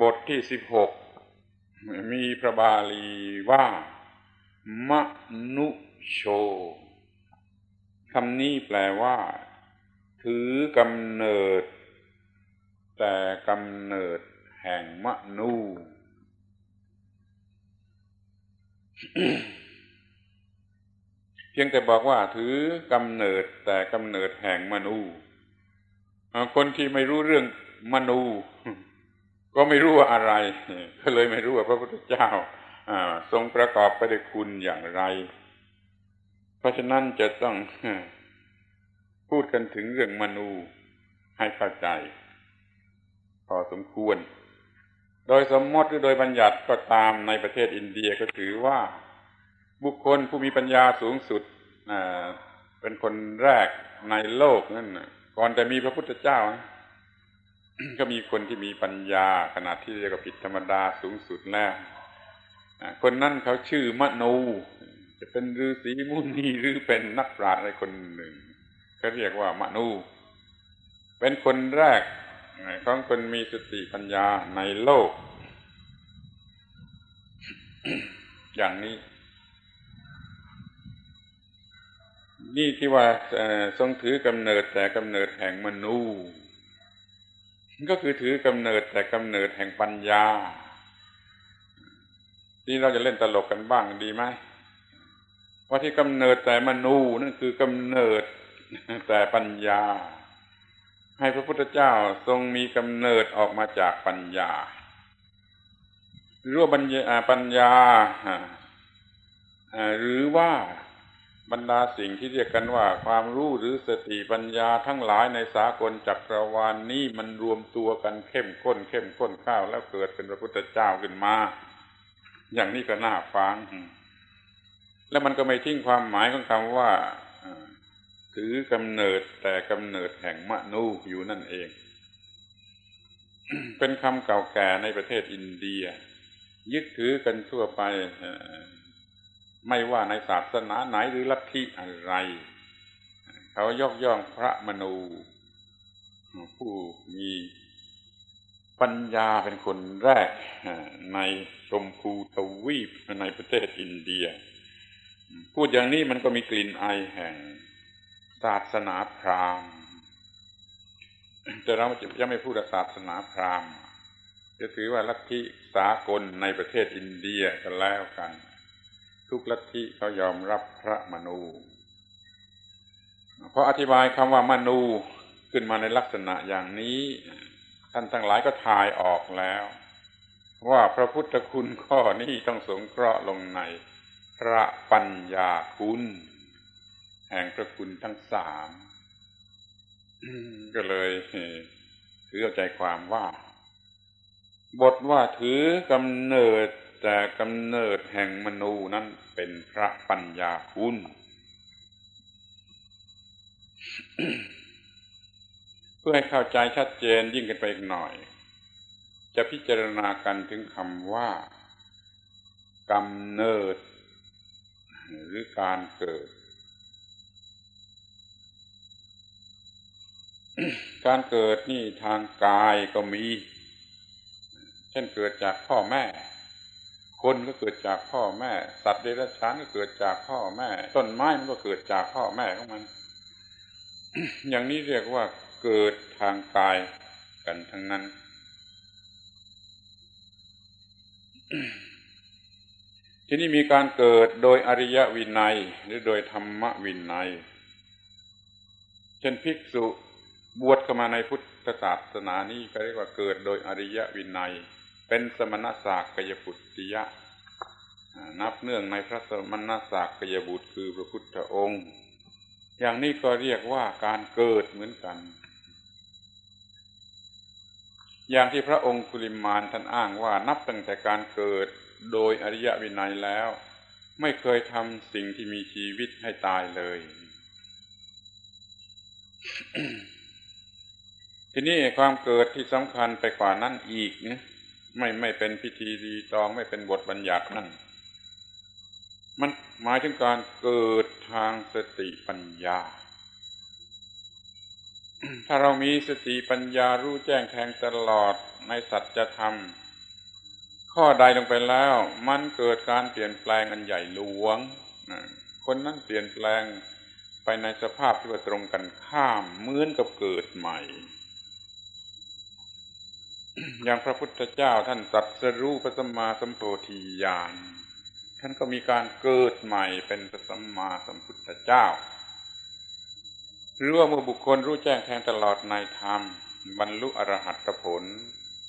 บทที่สิบหกมีพระบาลีว่ามนุโชคำนี้แปลว่า ถือกำเนิด แต่กำเนิดแห่งมนูเพียงแต่บอกว่าถือกำเนิดแต่กำเนิดแห่งมนูคนที่ไม่รู้เรื่องมนู ก็ไม่รู้ว่าอะไร ก็เลยไม่รู้ว่าพระพุทธเจ้าทรงประกอบไปด้วยคุณอย่างไร เพราะฉะนั้นจะต้องพูดกันถึงเรื่องมนูให้เข้าใจ พอสมควร โดยสมมติหรือโดยบัญญัติก็ตามในประเทศอินเดียก็ถือว่า บุคคลผู้มีปัญญาสูงสุดเป็นคนแรกในโลกนั่นก่อนแต่มีพระพุทธเจ้า ก็มีคนที่มีปัญญาขนาดที่เรียกว่าผิดธรรมดาสูงสุดแล้วคนนั้นเขาชื่อมโนจะเป็นฤาษีมุนีหรือเป็นนักปราชญ์อะไรคนหนึ่งเขาเรียกว่ามโนเป็นคนแรกของคนมีสติปัญญาในโลก อย่างนี้ นี่ที่ว่าทรงถือกำเนิดแต่กำเนิดแห่งมนู ก็คือถือกำเนิดแต่กำเนิดแห่งปัญญา ที่เราจะเล่นตลกกันบ้างดีไหมว่าที่กำเนิดแต่มนูนั่นคือกำเนิดแต่ปัญญา ให้พระพุทธเจ้าทรงมีกำเนิดออกมาจากปัญญาหรือว่าปัญญาปัญญาหรือว่า บรรดาสิ่งที่เรียกกันว่าความรู้หรือสติปัญญาทั้งหลายในสากลจักรวาลนนี้มันรวมตัวกันเข้มข้น เข้มข้นข้าวแล้วเกิดเป็นพระพุทธเจ้าขึ้นมา อย่างนี้ก็น่าฟังแล้วมันก็ไม่ทิ้งความหมายของคำว่าถือกำเนิดแต่กำเนิดแห่งมนูอยู่นั่นเอง เป็นคำเก่าแก่ในประเทศอินเดีย ยึดถือกันทั่วไป ไม่ว่าในศาสนาไหนหรือลัทธิอะไร เขายกย่องพระมนูผู้มีปัญญาเป็นคนแรกในชมพูทวีปในประเทศอินเดีย พูดอย่างนี้มันก็มีกลิ่นไอแห่งศาสนาพราหมณ์แต่เราจะยังไม่พูดศาสนาพราหมณ์จะถือว่าลัทธิสากลในประเทศอินเดียกันแล้วกัน ทุกลัทธิเขายอมรับพระมนูพออธิบายคำว่ามนูขึ้นมาในลักษณะอย่างนี้ ท่านทั้งหลายก็ทายออกแล้ว ว่าพระพุทธคุณข้อนี้ต้องสงเคราะห์ลงในพระปัญญาคุณ แห่งพระคุณทั้งสามก็เลยถือเอาใจความว่า บทว่าถือกำเนิด แต่กำเนิดแห่งมนูนั้นเป็นพระปัญญาคุณ เพื่อให้เข้าใจชัดเจนยิ่งกันไปอีกหน่อย จะพิจารณากันถึงคำว่ากำเนิด หรือการเกิด การเกิดนี่ทางกายก็มี เช่นเกิดจากพ่อแม่ คนก็เกิดจากพ่อแม่ สัตว์เดรัจฉานก็เกิดจากพ่อแม่ ต้นไม้มันก็เกิดจากพ่อแม่ของมัน อย่างนี้เรียกว่าเกิดทางกายกันทั้งนั้น ที่นี่มีการเกิดโดยอริยวินัยหรือโดยธรรมวินัย เช่นภิกษุบวชเข้ามาในพุทธศาสนานี้ก็เรียกว่าเกิดโดยอริยวินัย เป็นสมณศักยบุตติยะ นับเนื่องในพระสมณศักกยบุตรคือพระพุทธองค์ อย่างนี้ก็เรียกว่าการเกิดเหมือนกัน อย่างที่พระองค์คุลิมานท่านอ้างว่านับตั้งแต่การเกิดโดยอริยวินัยแล้ว ไม่เคยทำสิ่งที่มีชีวิตให้ตายเลย ทีนี้ความเกิดที่สำคัญไปกว่านั้นอีกเนี่ย ไม่ไม่เป็นพิธีรีตองไม่เป็นบทบัญญัตินั่นมันหมายถึงการเกิดทางสติปัญญา ถ้าเรามีสติปัญญารู้แจ้งแทงตลอดในสัจธรรม ข้อใดลงไปแล้ว มันเกิดการเปลี่ยนแปลงอันใหญ่หลวง คนนั้นเปลี่ยนแปลงไปในสภาพที่ว่าตรงกันข้ามเหมือนกับเกิดใหม่ อย่างพระพุทธเจ้าท่านตรัสรู้พระสัมมาสัมโพธิญาณท่านก็มีการเกิดใหม่เป็นพระสัมมาสัมพุทธเจ้า หรือว่าเมื่อบุคคลรู้แจ้งแทงตลอดในธรรม บรรลุอรหัตผล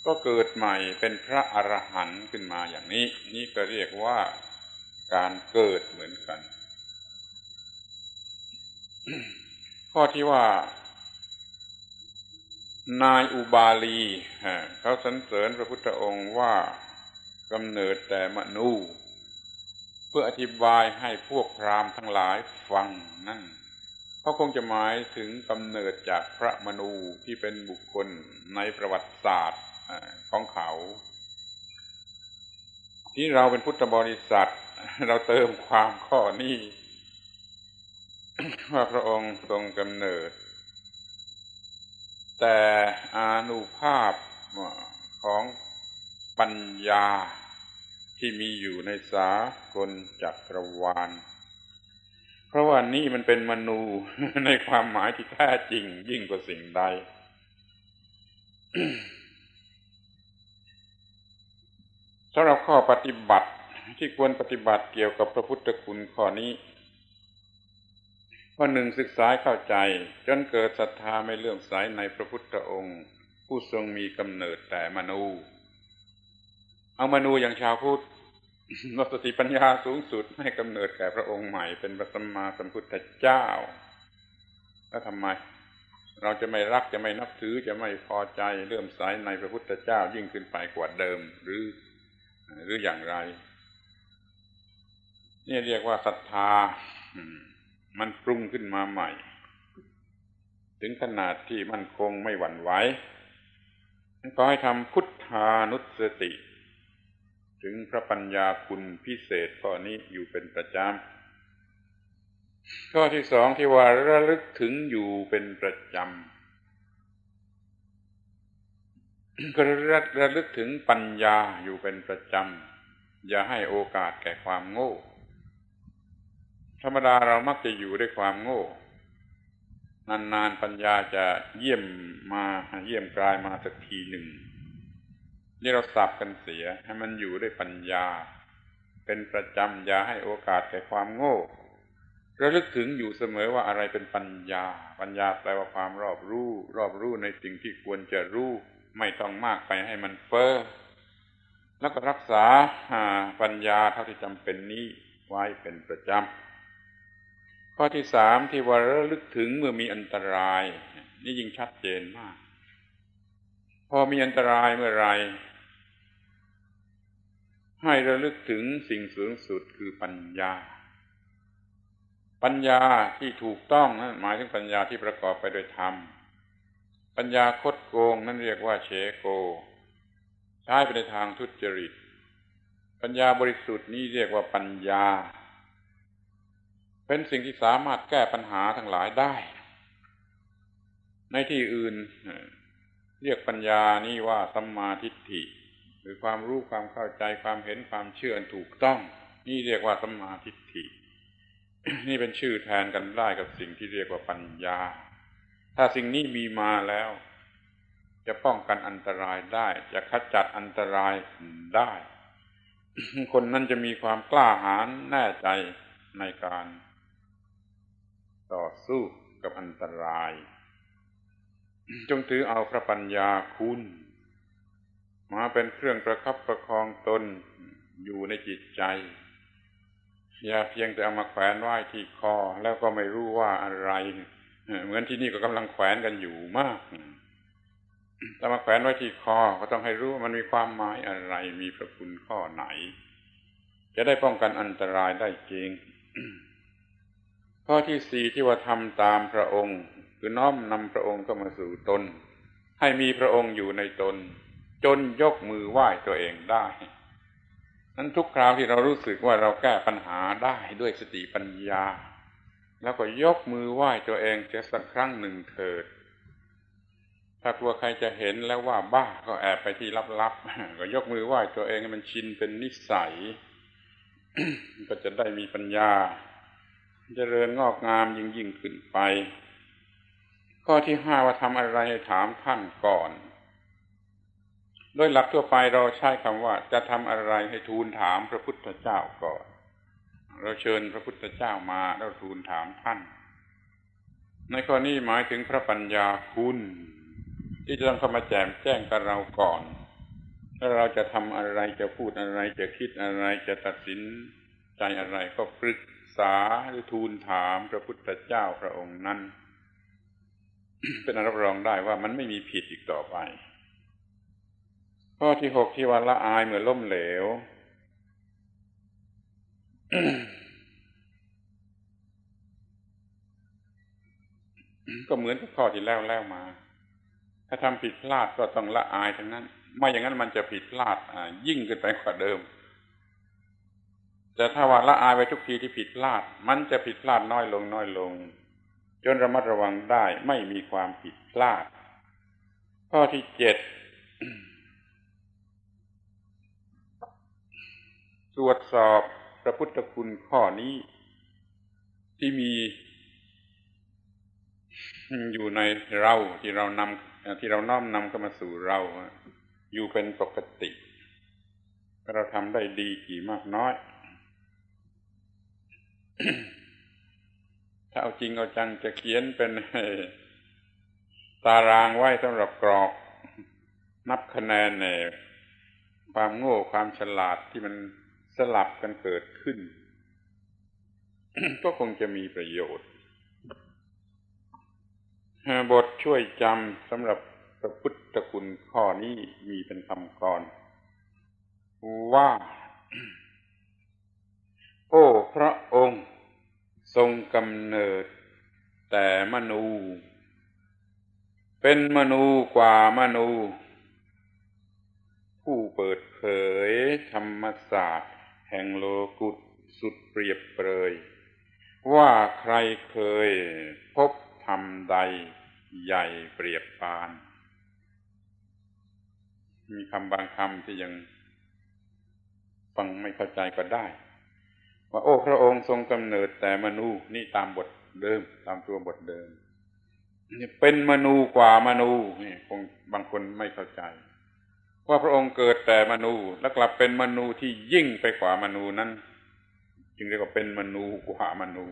ก็เกิดใหม่เป็นพระอรหันต์ขึ้นมาอย่างนี้ นี่ก็เรียกว่าการเกิดเหมือนกัน ข้อที่ว่า นายอุบาลีเขาสรรเสริญพระพุทธองค์ว่ากำเนิดแต่มนู เพื่ออธิบายให้พวกพราหมณ์ทั้งหลายฟังนั่นเขาคงจะหมายถึงกำเนิดจากพระมนูที่เป็นบุคคลในประวัติศาสตร์ของเขา ที่เราเป็นพุทธบริษัท เราเติมความข้อนี้ว่าพระองค์ทรงกำเนิด แต่อานุภาพของปัญญาที่มีอยู่ในสากลจักรวาล เพราะว่านี่มันเป็นมนูในความหมายที่แท้จริงยิ่งกว่าสิ่งใด สำหรับข้อปฏิบัติที่ควรปฏิบัติเกี่ยวกับพระพุทธคุณข้อนี้ ข้อหนึ่งศึกษาเข้าใจ จนเกิดศรัทธาไม่เลื่อมใสในพระพุทธองค์ ผู้ทรงมีกำเนิดแต่มนู เอามานูอย่างชาวพุทธนสติปัญญาสูงสุดให้กำเนิดแก่พระองค์ใหม่เป็นพระสัมมาสัมพุทธเจ้า แล้วทำไม เราจะไม่รักจะไม่นับถือจะไม่พอใจเลื่อมใสในพระพุทธเจ้ายิ่งขึ้นไปกว่าเดิมหรือ หรืออย่างไร นี่เรียกว่าศรัทธา มันปรุงขึ้นมาใหม่ ถึงขนาดที่มันคงไม่หวั่นไหวก็ให้ทำพุทธานุสติ ถึงพระปัญญาคุณพิเศษข้อนี้อยู่เป็นประจำข้อที่สองที่ว่าระลึกถึงอยู่เป็นประจำก็ระระลึกถึงปัญญาอยู่เป็นประจำอย่าให้โอกาสแก่ความโง่ ธรรมดาเรามักจะอยู่ด้วยความโง่ นานๆปัญญาจะเยี่ยมมาเยี่ยมกลายมาสักทีหนึ่ง นี่เราสับกันเสียให้มันอยู่ด้วยปัญญา เป็นประจำอย่าให้โอกาสแก่ความโง่ระลึกถึงอยู่เสมอว่าอะไรเป็นปัญญา ปัญญาแปลว่าความรอบรู้ รอบรู้ในสิ่งที่ควรจะรู้ ไม่ต้องมากไปให้มันเฟ้อแล้วก็รักษาปัญญาเท่าที่จำเป็นนี้ไว้เป็นประจำ ข้อที่สามที่ว่าระลึกถึงเมื่อมีอันตราย นี่ยิ่งชัดเจนมาก พอมีอันตรายเมื่อไรให้ระลึกถึงสิ่งสูงสุดคือปัญญา ปัญญาที่ถูกต้องนั่นหมายถึงปัญญาที่ประกอบไปด้วยธรรม ปัญญาคดโกงนั่นเรียกว่าเชโก ใช้ไปในทางทุจริต ปัญญาบริสุทธิ์นี้เรียกว่าปัญญา เป็นสิ่งที่สามารถแก้ปัญหาทั้งหลายได้ ในที่อื่น เรียกปัญญานี่ว่าสัมมาทิฏฐิคือความรู้ความเข้าใจความเห็นความเชื่อถูกต้อง นี่เรียกว่าสัมมาทิฏฐิ นี่เป็นชื่อแทนกันได้กับสิ่งที่เรียกว่าปัญญา ถ้าสิ่งนี้มีมาแล้ว จะป้องกันอันตรายได้ จะขจัดอันตรายได้ คนนั้นจะมีความกล้าหาญแน่ใจในการ ต่อสู้กับอันตราย จงถือเอาพระปัญญาคุณ มาเป็นเครื่องประคับประคองตนอยู่ในจิตใจ อย่าเพียงแต่เอามาแขวนไว้ที่คอ แล้วก็ไม่รู้ว่าอะไร เหมือนที่นี่ก็กำลังแขวนกันอยู่มากถ้ามาแขวนไว้ที่คอก็ต้องให้รู้ว่ามันมีความหมายอะไร มีพระคุณข้อไหน จะได้ป้องกันอันตรายได้จริง ข้อที่สี่ที่ว่าทำตามพระองค์ คือน้อมนำพระองค์เข้ามาสู่ตน ให้มีพระองค์อยู่ในตน จนยกมือไหว้ตัวเองได้นั้นทุกคราวที่เรารู้สึกว่าเราแก้ปัญหาได้ด้วยสติปัญญา แล้วก็ยกมือไหว้ตัวเองจะสักครั้งหนึ่งเถิด ถ้ากลัวใครจะเห็นแล้วว่าบ้าก็แอบไปที่ลับๆก็ยกมือไหว้ตัวเองมันชินเป็นนิสัย ก็จะได้มีปัญญา เจริญงอกงามยิ่งยิ่งขึ้นไป ข้อที่ห้าว่าทำอะไรให้ถามท่านก่อน โดยหลักทั่วไปเราใช้คำว่า จะทำอะไรให้ทูลถามพระพุทธเจ้าก่อน เราเชิญพระพุทธเจ้ามาแล้วทูลถามท่าน ในข้อนี้หมายถึงพระปัญญาคุณ ที่จะต้องเข้ามาแจมแจ้งกับเราก่อนถ้าเราจะทำอะไรจะพูดอะไรจะคิดอะไรจะตัดสินใจอะไรก็ปรึก ษาหรือทูลถามพระพุทธเจ้าพระองค์นั้น เป็นรับรองได้ว่ามันไม่มีผิดอีกต่อไป ข้อที่หกที่วันละอายเมื่อล้มเหลวก็เหมือนกับข้อที่แล้วแล้วมา ถ้าทำผิดพลาดก็ต้องละอายทั้งนั้น ไม่อย่างนั้นมันจะผิดพลาดยิ่งขึ้นไปกว่าเดิม แต่ถ้าว่าละอายไปทุกทีที่ผิดพลาด มันจะผิดพลาดน้อยลงน้อยลง จนระมัดระวังได้ไม่มีความผิดพลาด ข้อที่เจ็ดตรวจสอบพระพุทธคุณข้อนี้ ที่มี อยู่ในเราที่เรานำที่เราน้อมนำเข้ามาสู่เรา อยู่เป็นปกติเราทำได้ดีกี่มากน้อย ถ้าเอาจริงเอาจังจะเขียนเป็นตารางไว้สำหรับกรอก นับคะแนนในความโง่ความฉลาดที่มันสลับกันเกิดขึ้น ก็คงจะมีประโยชน์ บทช่วยจำสำหรับพระพุทธคุณข้อนี้มีเป็นคำกรว่า โอ้พระองค์ ทรงกำเนิด แต่มนู เป็นมนูกว่ามนู ผู้เปิดเผยธรรมศาสตร์ แห่งโลกุตสุดเปรียบเปรย ว่าใครเคยพบธรรมใดใหญ่เปรียบปาน มีคำบางคำที่ยังฟังไม่เข้าใจก็ได้ ว่าโอ้พระองค์ทรงกำเนิดแต่มนูนี่ตามบทเดิม ตามตัวบทเดิมเป็นมนูกว่ามนูนี่คงบางคนไม่เข้าใจ ว่าพระองค์เกิดแต่มนูแล้วกลับเป็นมนูที่ยิ่งไปกว่ามนูนั้น จึงเรียกว่าเป็นมนูกว่ามนู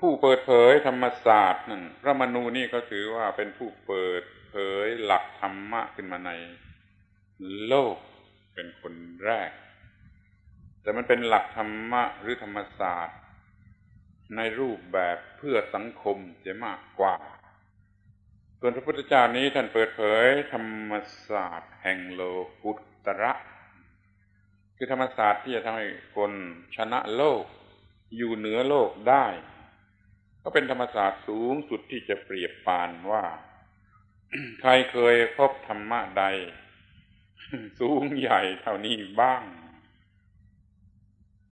ผู้เปิดเผยธรรมศาสตร์นั่นพระมนูนี่ก็ถือว่าเป็นผู้เปิดเผยหลักธรรมะขึ้นมาในโลกเป็นคนแรก แต่มันเป็นหลักธรรมะหรือธรรมศาสตร์ ในรูปแบบเพื่อสังคมจะมากกว่า ส่วนพระพุทธเจ้านี้ท่านเปิดเผยธรรมศาสตร์แห่งโลกุตระ คือธรรมศาสตร์ที่จะทำให้คนชนะโลก อยู่เหนือโลกได้ ก็เป็นธรรมศาสตร์สูงสุดที่จะเปรียบปานว่า ใครเคยพบธรรมะใด สูงใหญ่เท่านี้บ้าง